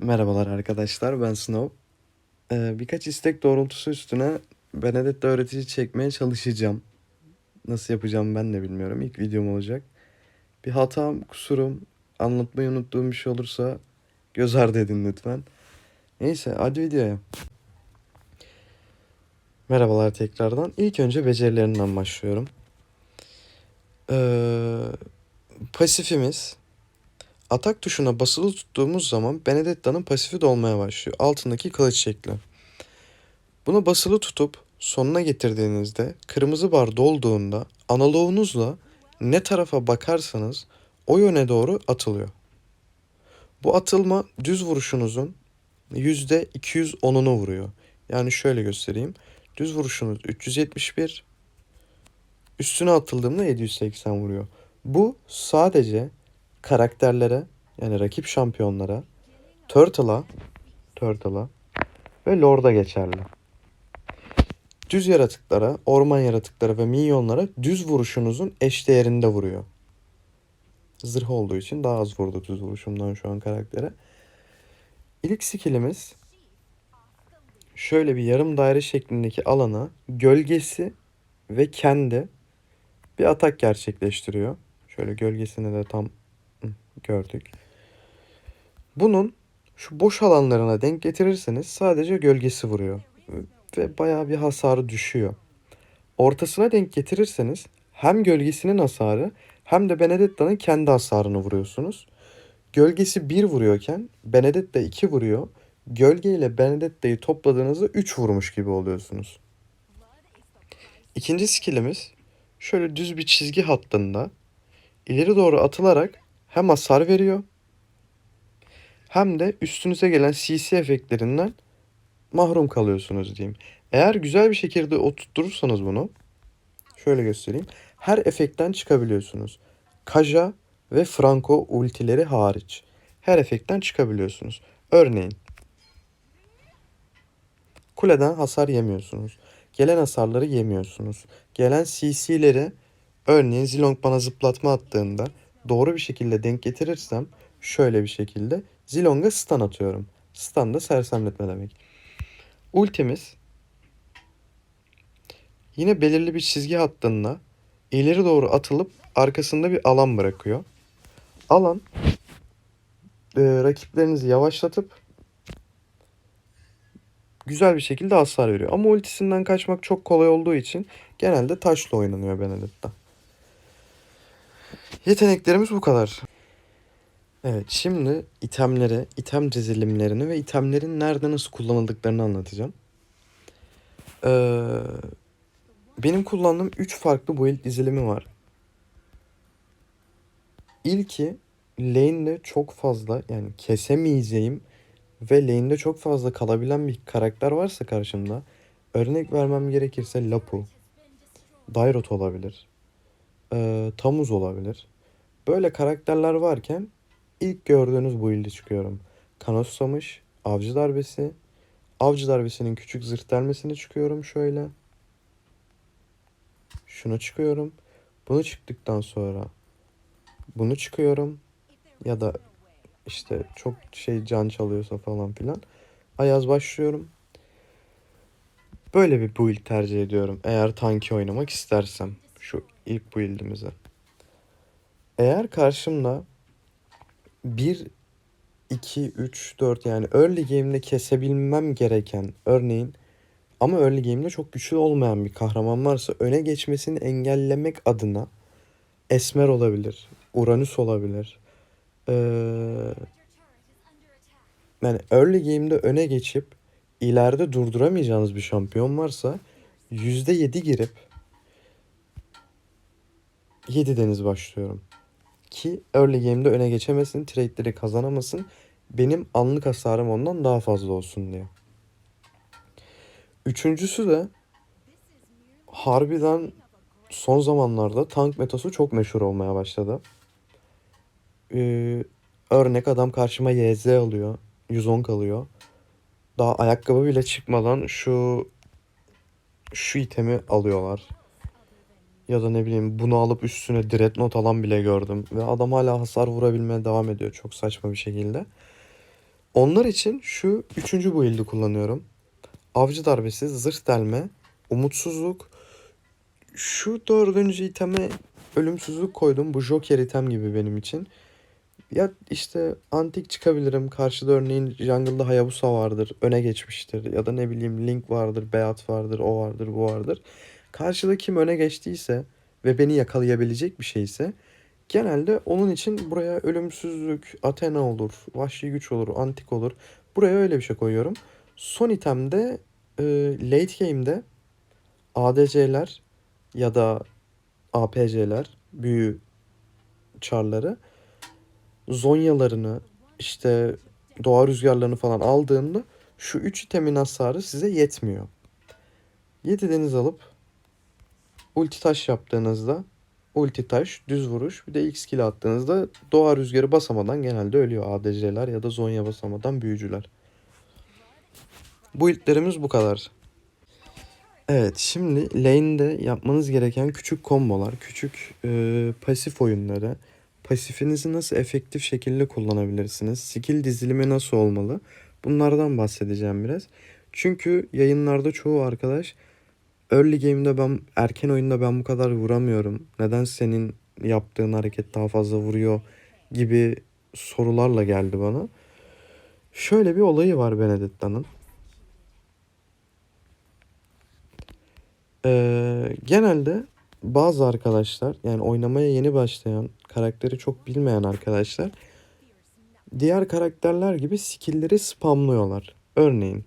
Merhabalar arkadaşlar, ben Snow. Ee, birkaç istek doğrultusu üstüne Benedetta öğretici çekmeye çalışacağım. Nasıl yapacağım ben de bilmiyorum. İlk videom olacak. Bir hatam, kusurum, anlatmayı unuttuğum bir şey olursa göz ardı edin lütfen. Neyse, hadi videoya. Merhabalar tekrardan. İlk önce becerilerinden başlıyorum. Ee, pasifimiz Atak tuşuna basılı tuttuğumuz zaman Benedetta'nın pasifi dolmaya başlıyor. Altındaki kılıç şekli. Bunu basılı tutup sonuna getirdiğinizde kırmızı bar dolduğunda analoğunuzla ne tarafa bakarsanız o yöne doğru atılıyor. Bu atılma düz vuruşunuzun %210'unu vuruyor. Yani şöyle göstereyim. Düz vuruşunuz 371, üstüne atıldığımda 780 vuruyor. Bu sadece karakterlere yani rakip şampiyonlara Turtle'a Turtle'a ve Lord'a geçerli. Düz yaratıklara, orman yaratıklara ve minyonlara düz vuruşunuzun eşdeğerinde vuruyor. Zırh olduğu için daha az vurdu düz vuruşumdan şu an karaktere. İlk skillimiz şöyle bir yarım daire şeklindeki alana gölgesi ve kendi bir atak gerçekleştiriyor. Şöyle gölgesini de tam gördük. Bunun şu boş alanlarına denk getirirseniz sadece gölgesi vuruyor. Ve bayağı bir hasarı düşüyor. Ortasına denk getirirseniz hem gölgesinin hasarı hem de Benedetta'nın kendi hasarını vuruyorsunuz. Gölgesi 1 vuruyorken Benedetta 2 vuruyor. Gölge ile Benedetta'yı topladığınızda 3 vurmuş gibi oluyorsunuz. İkinci skillimiz şöyle düz bir çizgi hattında ileri doğru atılarak hem hasar veriyor hem de üstünüze gelen CC efektlerinden mahrum kalıyorsunuz diyeyim. Eğer güzel bir şekilde oturtursanız bunu şöyle göstereyim. Her efektten çıkabiliyorsunuz. Kaja ve Franco ultileri hariç. Her efektten çıkabiliyorsunuz. Örneğin kuleden hasar yemiyorsunuz. Gelen hasarları yemiyorsunuz. Gelen CC'leri örneğin Zilong bana zıplatma attığında doğru bir şekilde denk getirirsem şöyle bir şekilde Zilong'a stun atıyorum. Stun da sersemletme demek. Ultimiz yine belirli bir çizgi hattında ileri doğru atılıp arkasında bir alan bırakıyor. Alan e, rakiplerinizi yavaşlatıp güzel bir şekilde hasar veriyor. Ama ultisinden kaçmak çok kolay olduğu için genelde taşla oynanıyor Benedetta. Yeteneklerimiz bu kadar. Evet, şimdi itemleri, item dizilimlerini ve itemlerin nerede nasıl kullanıldıklarını anlatacağım. Ee, benim kullandığım 3 farklı build dizilimi var. İlki lane'de çok fazla yani kesemeyeceğim ve lane'de çok fazla kalabilen bir karakter varsa karşımda örnek vermem gerekirse Lapu, Dairot olabilir, e, Tamuz olabilir. Böyle karakterler varken ilk gördüğünüz build'i çıkıyorum. Kanos Samış, Avcı Darbesi, Avcı Darbesi'nin küçük zırh delmesini çıkıyorum şöyle. Şunu çıkıyorum. Bunu çıktıktan sonra bunu çıkıyorum. Ya da işte çok şey can çalıyorsa falan filan. Ayaz başlıyorum. Böyle bir build tercih ediyorum. Eğer tanki oynamak istersem. Şu ilk build'imize. Eğer karşımda 1, 2, 3, 4 yani early game'de kesebilmem gereken örneğin ama early game'de çok güçlü olmayan bir kahraman varsa öne geçmesini engellemek adına Esmer olabilir, Uranüs olabilir. Ee, yani early game'de öne geçip ileride durduramayacağınız bir şampiyon varsa %7 girip 7 deniz başlıyorum. Ki early game'de öne geçemesin, trade'leri kazanamasın. Benim anlık hasarım ondan daha fazla olsun diye. Üçüncüsü de harbiden son zamanlarda tank metası çok meşhur olmaya başladı. Ee, örnek adam karşıma YZ alıyor. 110 kalıyor. Daha ayakkabı bile çıkmadan şu şu itemi alıyorlar. Ya da ne bileyim bunu alıp üstüne Dreadnought alan bile gördüm. Ve adam hala hasar vurabilmeye devam ediyor çok saçma bir şekilde. Onlar için şu üçüncü build'i kullanıyorum. Avcı darbesi, zırh delme, umutsuzluk. Şu dördüncü iteme ölümsüzlük koydum. Bu Joker item gibi benim için. Ya işte antik çıkabilirim. Karşıda örneğin jungle'da Hayabusa vardır. Öne geçmiştir. Ya da ne bileyim Link vardır, Beat vardır, o vardır, bu vardır. Karşıda kim öne geçtiyse ve beni yakalayabilecek bir şeyse genelde onun için buraya ölümsüzlük, Athena olur, vahşi güç olur, antik olur. Buraya öyle bir şey koyuyorum. Son itemde e, late game'de ADC'ler ya da APC'ler, büyü çarları zonyalarını işte doğa rüzgarlarını falan aldığında şu 3 itemin hasarı size yetmiyor. 7 deniz alıp ulti taş yaptığınızda ulti taş, düz vuruş bir de X skill attığınızda doğa rüzgarı basamadan genelde ölüyor ADC'ler ya da zonya basamadan büyücüler. Bu ilklerimiz bu kadar. Evet şimdi lane'de yapmanız gereken küçük kombolar, küçük e, pasif oyunları, pasifinizi nasıl efektif şekilde kullanabilirsiniz, skill dizilimi nasıl olmalı bunlardan bahsedeceğim biraz. Çünkü yayınlarda çoğu arkadaş early game'de ben erken oyunda ben bu kadar vuramıyorum. Neden senin yaptığın hareket daha fazla vuruyor gibi sorularla geldi bana. Şöyle bir olayı var Benedetta'nın. Ee, genelde bazı arkadaşlar yani oynamaya yeni başlayan karakteri çok bilmeyen arkadaşlar diğer karakterler gibi skill'leri spamlıyorlar. Örneğin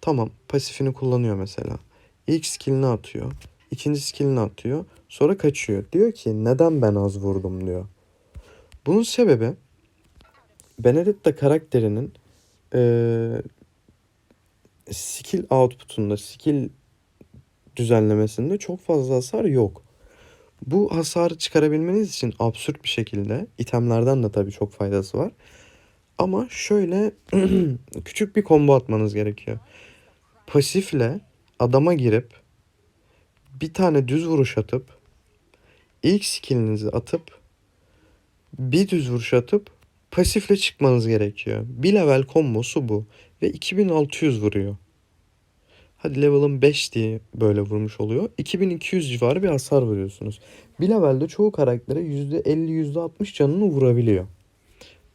tamam pasifini kullanıyor mesela. İlk skill'ini atıyor. ikinci skill'ini atıyor. Sonra kaçıyor. Diyor ki neden ben az vurdum diyor. Bunun sebebi Benedetta karakterinin eee skill output'unda, skill düzenlemesinde çok fazla hasar yok. Bu hasarı çıkarabilmeniz için absürt bir şekilde itemlerden de tabii çok faydası var. Ama şöyle küçük bir combo atmanız gerekiyor. Pasifle adama girip bir tane düz vuruş atıp ilk skillinizi atıp bir düz vuruş atıp pasifle çıkmanız gerekiyor. Bir level kombosu bu ve 2600 vuruyor. Hadi level'ın 5 diye böyle vurmuş oluyor. 2200 civarı bir hasar vuruyorsunuz. Bir levelde çoğu karaktere %50 %60 canını vurabiliyor.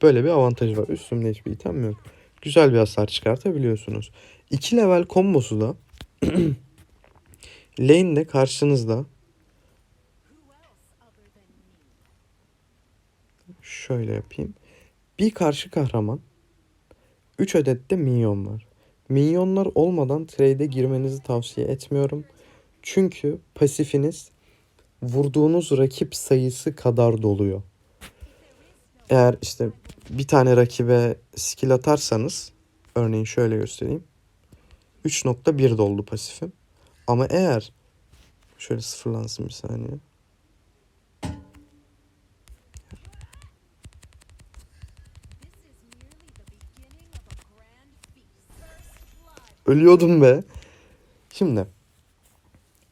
Böyle bir avantajı var. Üstümde hiçbir item yok. Güzel bir hasar çıkartabiliyorsunuz. 2 level kombosu da lane'de karşınızda şöyle yapayım. Bir karşı kahraman 3 adet de minyon var. Minyonlar olmadan trade'e girmenizi tavsiye etmiyorum. Çünkü pasifiniz vurduğunuz rakip sayısı kadar doluyor. Eğer işte bir tane rakibe skill atarsanız örneğin şöyle göstereyim. 3.1 doldu pasifim. Ama eğer şöyle sıfırlansın bir saniye. Ölüyordum be. Şimdi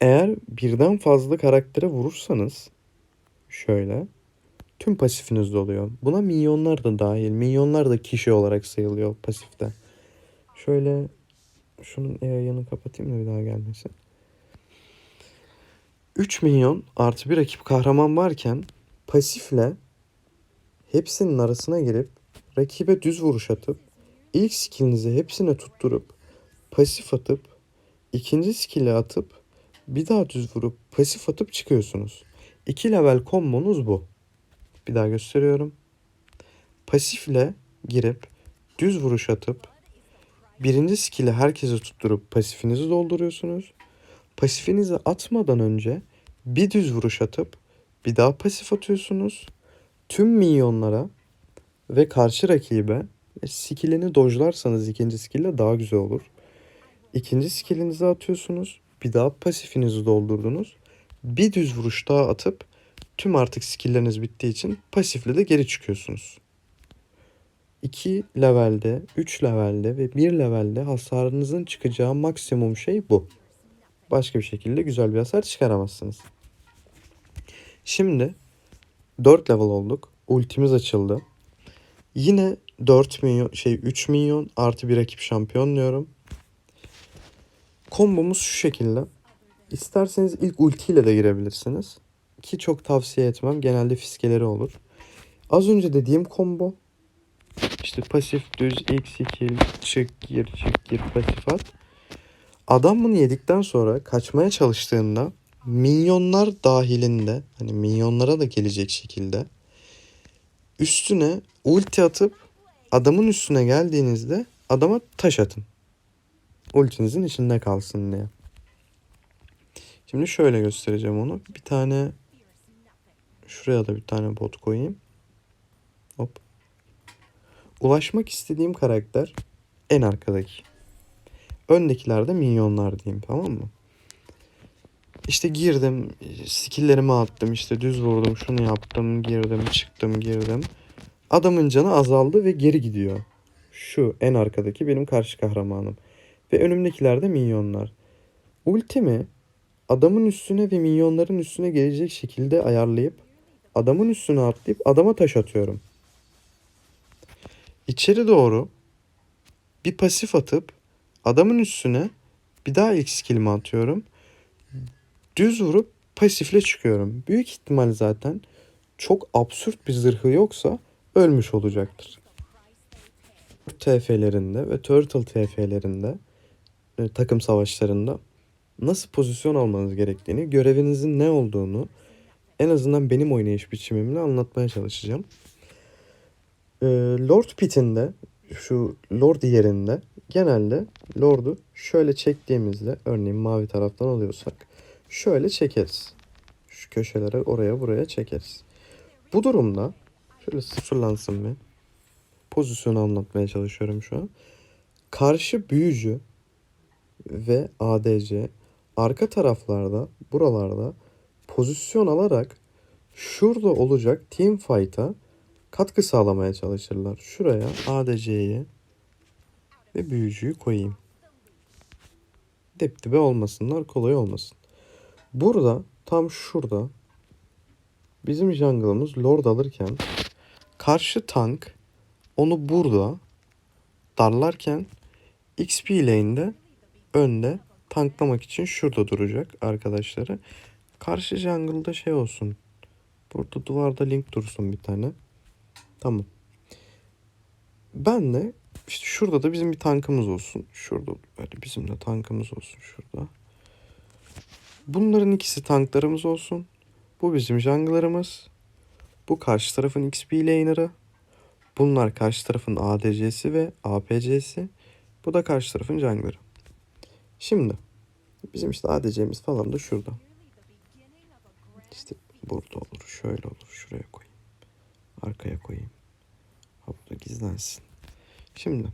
eğer birden fazla karaktere vurursanız şöyle tüm pasifiniz doluyor. Buna minyonlar da dahil. Minyonlar da kişi olarak sayılıyor pasifte. Şöyle şunun yayını kapatayım da bir daha gelmesin. 3 milyon artı bir rakip kahraman varken pasifle hepsinin arasına girip rakibe düz vuruş atıp ilk skillinizi hepsine tutturup pasif atıp ikinci skill'i atıp bir daha düz vurup pasif atıp çıkıyorsunuz. 2 level kombonuz bu. Bir daha gösteriyorum. Pasifle girip düz vuruş atıp birinci skill'i herkese tutturup pasifinizi dolduruyorsunuz. Pasifinizi atmadan önce bir düz vuruş atıp bir daha pasif atıyorsunuz. Tüm minyonlara ve karşı rakibe skillini dojlarsanız ikinci skill'le daha güzel olur. İkinci skillinizi atıyorsunuz. Bir daha pasifinizi doldurdunuz. Bir düz vuruş daha atıp tüm artık skillleriniz bittiği için pasifle de geri çıkıyorsunuz. 2 levelde, 3 levelde ve 1 levelde hasarınızın çıkacağı maksimum şey bu. Başka bir şekilde güzel bir hasar çıkaramazsınız. Şimdi 4 level olduk. Ultimiz açıldı. Yine 4 milyon şey 3 milyon artı bir rakip şampiyon diyorum. Kombomuz şu şekilde. İsterseniz ilk ultiyle de girebilirsiniz. Ki çok tavsiye etmem. Genelde fiskeleri olur. Az önce dediğim combo işte pasif düz ilk skill çık gir çık gir pasif at. Adam bunu yedikten sonra kaçmaya çalıştığında minyonlar dahilinde hani minyonlara da gelecek şekilde üstüne ulti atıp adamın üstüne geldiğinizde adama taş atın. Ultinizin içinde kalsın diye. Şimdi şöyle göstereceğim onu. Bir tane şuraya da bir tane bot koyayım. Hop. Ulaşmak istediğim karakter en arkadaki. Öndekiler de minyonlar diyeyim tamam mı? İşte girdim, skilllerimi attım, işte düz vurdum, şunu yaptım, girdim, çıktım, girdim. Adamın canı azaldı ve geri gidiyor. Şu en arkadaki benim karşı kahramanım. Ve önümdekiler de minyonlar. Ultimi adamın üstüne ve minyonların üstüne gelecek şekilde ayarlayıp adamın üstüne atlayıp adama taş atıyorum. İçeri doğru bir pasif atıp adamın üstüne bir daha ilk skillimi atıyorum. Düz vurup pasifle çıkıyorum. Büyük ihtimal zaten çok absürt bir zırhı yoksa ölmüş olacaktır. TF'lerinde ve Turtle TF'lerinde e, takım savaşlarında nasıl pozisyon almanız gerektiğini, görevinizin ne olduğunu en azından benim oynayış biçimimle anlatmaya çalışacağım. Ee, Lord Pit'inde şu Lord yerinde genelde Lord'u şöyle çektiğimizde örneğin mavi taraftan alıyorsak şöyle çekeriz. Şu köşelere oraya buraya çekeriz. Bu durumda şöyle sıfırlansın bir. Pozisyonu anlatmaya çalışıyorum şu an. Karşı büyücü ve ADC arka taraflarda buralarda pozisyon alarak şurada olacak team fight'a katkı sağlamaya çalışırlar. Şuraya ADC'yi ve büyücüyü koyayım. Dip dibe olmasınlar, kolay olmasın. Burada tam şurada bizim jungle'ımız lord alırken karşı tank onu burada darlarken XP lane'de önde tanklamak için şurada duracak arkadaşları. Karşı jungle'da şey olsun. Burada duvarda link dursun bir tane. Tamam. Ben de işte şurada da bizim bir tankımız olsun. Şurada böyle bizim de tankımız olsun şurada. Bunların ikisi tanklarımız olsun. Bu bizim jungler'ımız. Bu karşı tarafın XP laner'ı. Bunlar karşı tarafın ADC'si ve APC'si. Bu da karşı tarafın jungler'ı. Şimdi bizim işte ADC'miz falan da şurada. İşte burada olur, şöyle olur, şuraya koyayım. Arkaya koyayım. Burada gizlensin. Şimdi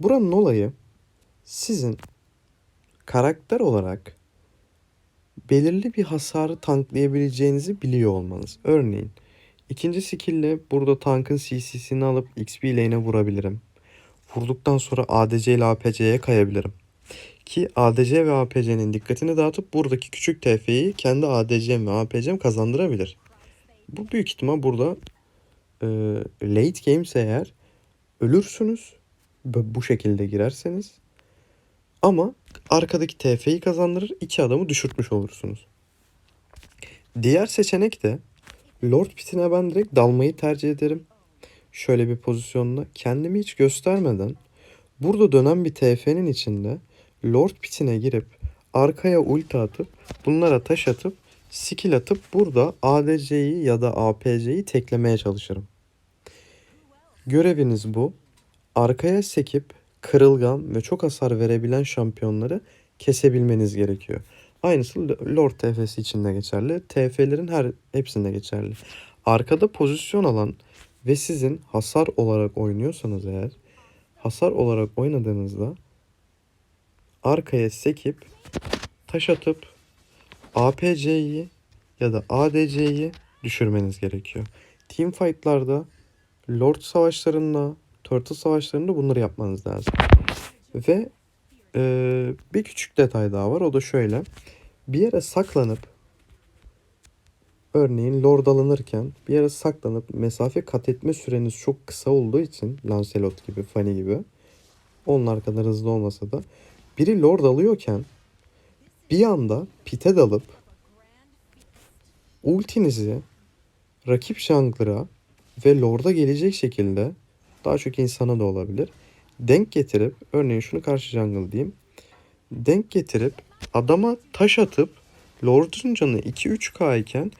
buranın olayı sizin karakter olarak belirli bir hasarı tanklayabileceğinizi biliyor olmanız. Örneğin ikinci skill'le burada tankın CC'sini alıp XP lane'e vurabilirim. Vurduktan sonra ADC ile APC'ye kayabilirim. Ki ADC ve APC'nin dikkatini dağıtıp buradaki küçük TF'yi kendi ADC'm ve APC'm kazandırabilir. Bu büyük ihtimal burada e, late game'se eğer ölürsünüz. Bu şekilde girerseniz. Ama arkadaki TF'yi kazandırır. iki adamı düşürtmüş olursunuz. Diğer seçenek de Lord Pit'ine ben direkt dalmayı tercih ederim. Şöyle bir pozisyonla kendimi hiç göstermeden burada dönen bir TF'nin içinde Lord Pit'ine girip arkaya ulti atıp bunlara taş atıp skill atıp burada ADC'yi ya da APC'yi teklemeye çalışırım. Göreviniz bu. Arkaya sekip kırılgan ve çok hasar verebilen şampiyonları kesebilmeniz gerekiyor. Aynısı Lord TF'si için de geçerli. TF'lerin her hepsinde geçerli. Arkada pozisyon alan ve sizin hasar olarak oynuyorsanız eğer hasar olarak oynadığınızda arkaya sekip taş atıp APC'yi ya da ADC'yi düşürmeniz gerekiyor. Team fight'larda Lord savaşlarında, Turtle savaşlarında bunları yapmanız lazım. Ve e, bir küçük detay daha var. O da şöyle. Bir yere saklanıp Örneğin Lord alınırken bir yere saklanıp mesafe kat etme süreniz çok kısa olduğu için Lancelot gibi, Fanny gibi onlar kadar hızlı olmasa da biri Lord alıyorken bir anda pite dalıp ultinizi rakip jungler'a ve Lord'a gelecek şekilde daha çok insana da olabilir. Denk getirip örneğin şunu karşı jungle diyeyim. Denk getirip adama taş atıp Lord'un canı 2-3k iken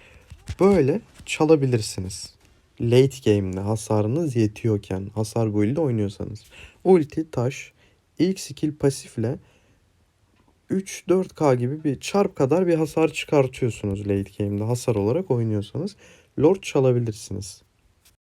böyle çalabilirsiniz. Late game'de hasarınız yetiyorken hasar build'de oynuyorsanız. Ulti, taş, ilk skill pasifle 3-4k gibi bir çarp kadar bir hasar çıkartıyorsunuz late game'de hasar olarak oynuyorsanız. Lord çalabilirsiniz.